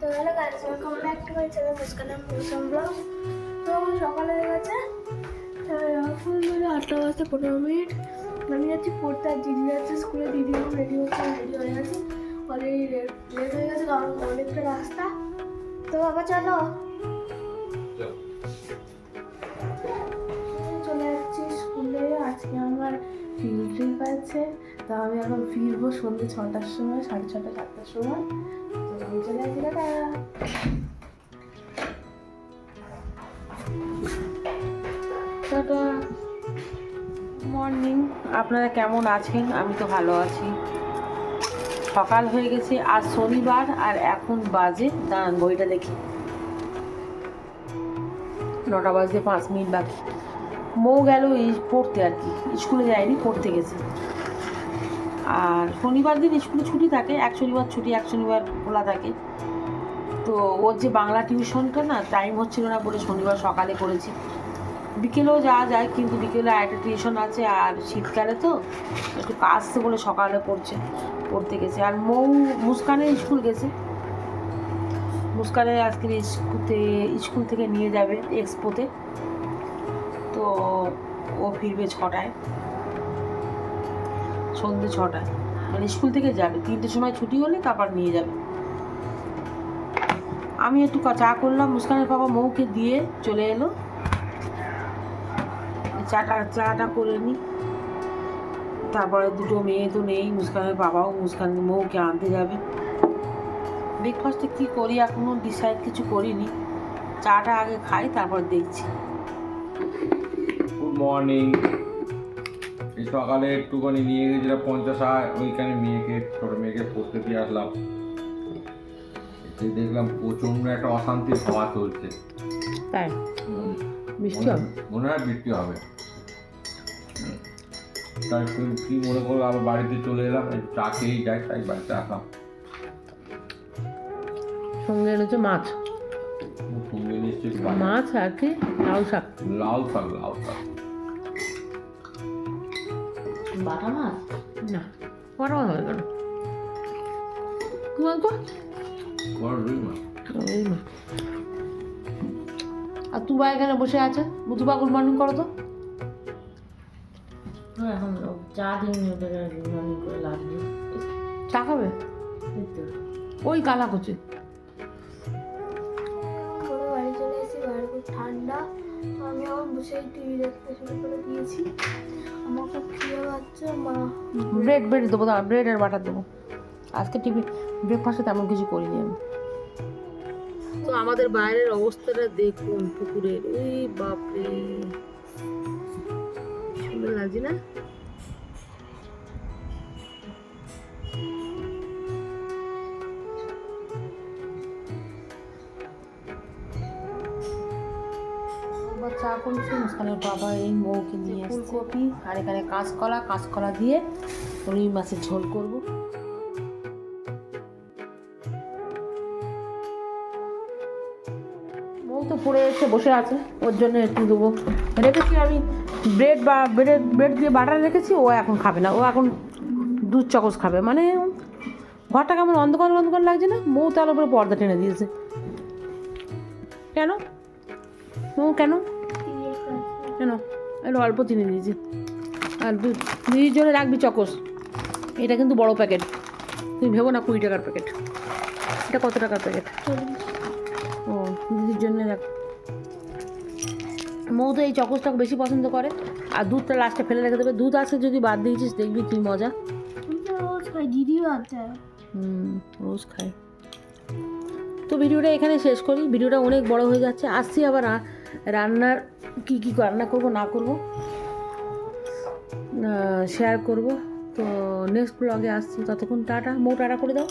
তো hello guys welcome back to my channel মুস্কানাম Mousum vlog. তো সকাল হয়ে গেছে এখন মানে আটটা বাজতে পনেরো মিনিট। আমি যাচ্ছি পড়তে আর দিদি যাচ্ছে স্কুলে দিদি এখন রেডি হচ্ছে রেডি হয়ে গেছে। অলরেডি লেট হয়ে গেছে কারণ অনেকটা রাস্তা। তো বাবা চলো। চলে যাচ্ছি স্কুলে আজকে আমার ফিল্ড ট্রিপ আছে। তো আমি এখন ফিরবো সন্ধ্যে ছটার সময় সাড়ে ছটা সাতটার সময়। মর্নিং আপনারা কেমন আছেন? আমি তো ভালো আছি। সকাল হয়ে গেছে, আজ শনিবার, আর এখন বাজে, দাঁড়ান বইটা দেখি। নটা বাজতে পাঁচ মিনিট বাকি। মৌ গেল পড়তে আর কি। স্কুলে যায়নি, পড়তে গেছে। আর শনিবার দিন স্কুলে ছুটি থাকে, এক শনিবার ছুটি, এক শনিবার খোলা থাকে। তো ওর যে বাংলা টিউশনটা না টাইম হচ্ছিল না বলে শনিবার সকালে করেছি। বিকেলেও যাওয়া যায়, কিন্তু বিকেলে আরেকটা টিউশন আছে, আর শীতকালে তো একটু কাজতে বলে সকালে পড়ছে, পড়তে গেছে। আর মৌ মুস্কানের স্কুল গেছে। মুস্কানের আজকে স্কুলতে, স্কুল থেকে নিয়ে যাবে এক্সপোতে তো ও ফিরবে ছটায়। সন্ধ্যে ছটায় মানে স্কুল থেকে যাবে। তিনটের সময় ছুটি হলে তারপর নিয়ে যাবে। আমি একটু চা করলাম, মুস্কানের বাবা মৌকে দিয়ে চলে এলো। চাটা চাটা করে নিই তারপরে দুটো মেয়ে তো নেই, মুস্কানের বাবাও মুস্কান মৌকে আনতে যাবে। ব্রেকফাস্টে কী করি এখনও ডিসাইড কিছু করিনি। চাটা আগে খাই, তারপর দেখছি। গুড মর্নিং সকালে একটুখানি নিয়ে গেছিলাম পঞ্চাশ আর ওইখানে মেয়েকে ছোট মেয়েকে পড়তে দিয়ে আসলাম। এসে দেখলাম প্রচণ্ড একটা অশান্তির হাওয়া চলছে। তাই? মনে- হয় বৃষ্টি হবে। তাই কি- কি মনে করো আবার বাড়িতে চলে এলাম চা খেয়েই যাই তাই বাড়িতে আসলাম। সঙ্গে এনেছে মাছ? সঙ্গে নিশ্চয়ই মাছ আর কি? লাউ শাক। লাউ শাক লাউ শাক। বাটা মাছ না বাটা মাছ হবে কেন? কি বলতো বড় এই না। আর তুবা এখানে বসে আছে? তুবা গুড মর্নিং করো তো। হ্যাঁ, এখন চা দিন ওদের মর্নিং করে লাগবে চা খাবে? ওই কালা করছে ঠান্ডা আমি আমার বসে টিভি দেখতে শুরু করে দিয়েছি। আমার খুব খিদে পাচ্ছে মা। ব্রেড ব্রেড দেবো দাঁড়া ব্রেড আর বাটার দেবো। আজকে টিভি ব্রেকফাস্টে তেমন কিছু করিনি আমি। তো আমাদের বাইরের অবস্থাটা দেখুন পুকুরের। এই বাপরে। সুন্দর লাগছে না? চা করছি মুস্কানের বাবা এই মৌকে নিয়ে ফুলকপি। আর এখানে কাঁচকলা কাঁচকলা দিয়ে রুই মাছের ঝোল করব। মৌ তো পড়ে এসে বসে আছে ওর জন্য একটু দেবো। রেখেছি আমি ব্রেড বা ব্রেড ব্রেড দিয়ে বাটার রেখেছি ও এখন খাবে না। ও এখন দুধ চকস খাবে। মানে ঘরটা কেমন অন্ধকার অন্ধকার লাগছে না? মৌ তার উপরে পর্দা টেনে দিয়েছে। কেন? মৌ কেন? কেন? একটু অল্প চিনি দিয়েছি। আর দু দিদির জন্য রাখবি চকোস। এটা কিন্তু বড় প্যাকেট। তুমি ভেবো না কুড়ি টাকার প্যাকেট। এটা কত টাকার প্যাকেট? ও দিদির জন্য রাখ মৌ তো এই চকোসটা বেশি পছন্দ করে। আর দুধটা লাস্টে ফেলে রেখে দেবে। দুধ আজকে যদি বাদ দিয়েছিস দেখবি কি মজা। রোজ খাই দিদিও হুম রোজ খাই তো ভিডিওটা এখানে শেষ করি। ভিডিওটা অনেক বড় হয়ে যাচ্ছে। আসছি আবার রান্নার কি কি রান্না করব, না করব শেয়ার করব। তো নেক্সট ব্লগে আসছি। ততক্ষণ টাটা, মো টাটা করে দাও।